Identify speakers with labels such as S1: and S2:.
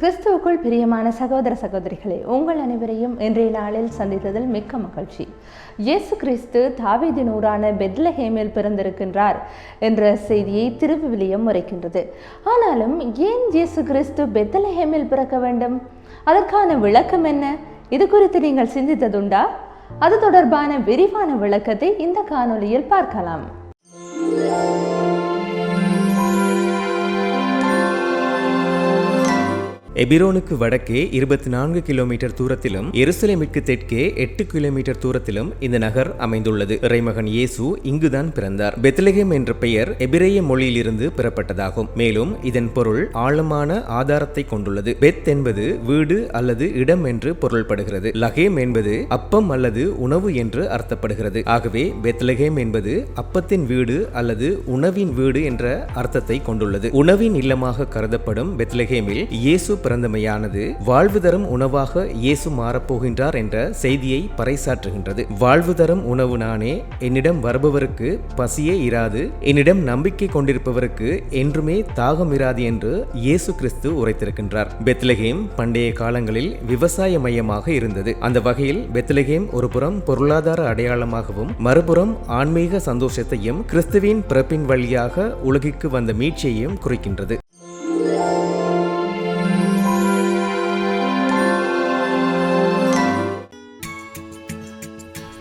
S1: கிறிஸ்துவுக்குள் பிரியமான சகோதர சகோதரிகளே உங்கள் அனைவரையும் இன்றைய நாளில் சந்தித்ததில் மிக்க மகிழ்ச்சி. இயேசு கிறிஸ்து தாவீதின் ஊரான பெத்லஹேமில் பிறந்திருக்கின்றார் என்ற செய்தியை திருவிவிலியம் உரைக்கின்றது. ஆனாலும் ஏன் இயேசு கிறிஸ்து பெத்லஹேமில் பிறக்க வேண்டும்? அதற்கான விளக்கம் என்ன? இது குறித்து நீங்கள் சிந்தித்ததுண்டா? அது தொடர்பான விரிவான விளக்கத்தை இந்த காணொலியில் பார்க்கலாம்.
S2: எபிரோனுக்கு வடக்கே இருபத்தி நான்கு கிலோமீட்டர் தூரத்திலும் எருசலேமிற்கு தெற்கே எட்டு கிலோமீட்டர் தூரத்திலும் இந்த நகர் அமைந்துள்ளது. இறைமகன் இயேசு இங்குதான் பிறந்தார். பெத்லகேம் என்ற பெயர் எபிரேய மொழியிலிருந்து பெறப்பட்டதாகும். மேலும் இதன் பொருள் ஆழமான ஆதாரத்தை கொண்டுள்ளது. பெத் என்பது வீடு அல்லது இடம் என்று பொருள்படுகிறது. லகேம் என்பது அப்பம் அல்லது உணவு என்று அர்த்தப்படுகிறது. ஆகவே பெத்லகேம் என்பது அப்பத்தின் வீடு அல்லது உணவின் வீடு என்ற அர்த்தத்தை கொண்டுள்ளது. உணவின் இல்லமாக கருதப்படும் பெத்லகேமில் இயேசு பிறந்தமையானது வாழ்வு தரும் உணவாக இயேசு மாறப்போகின்றார் என்ற செய்தியை பறைசாற்றுகின்றது. வாழ்வு தரும் உணவு நானே என்னிடம் வருபவருக்கு பசியே இராது என்னிடம் நம்பிக்கை கொண்டிருப்பவருக்கு என்றுமே தாகம் இராது என்று இயேசு கிறிஸ்து உரைத்திருக்கின்றார். பெத்லகேம் பண்டைய காலங்களில் விவசாய மையமாக இருந்தது. அந்த வகையில் பெத்லகேம் ஒரு புறம் பொருளாதார அடையாளமாகவும் மறுபுறம் ஆன்மீக சந்தோஷத்தையும் கிறிஸ்துவின் பிறப்பின் வழியாக உலகிற்கு வந்த மீட்சியையும் குறிக்கின்றது.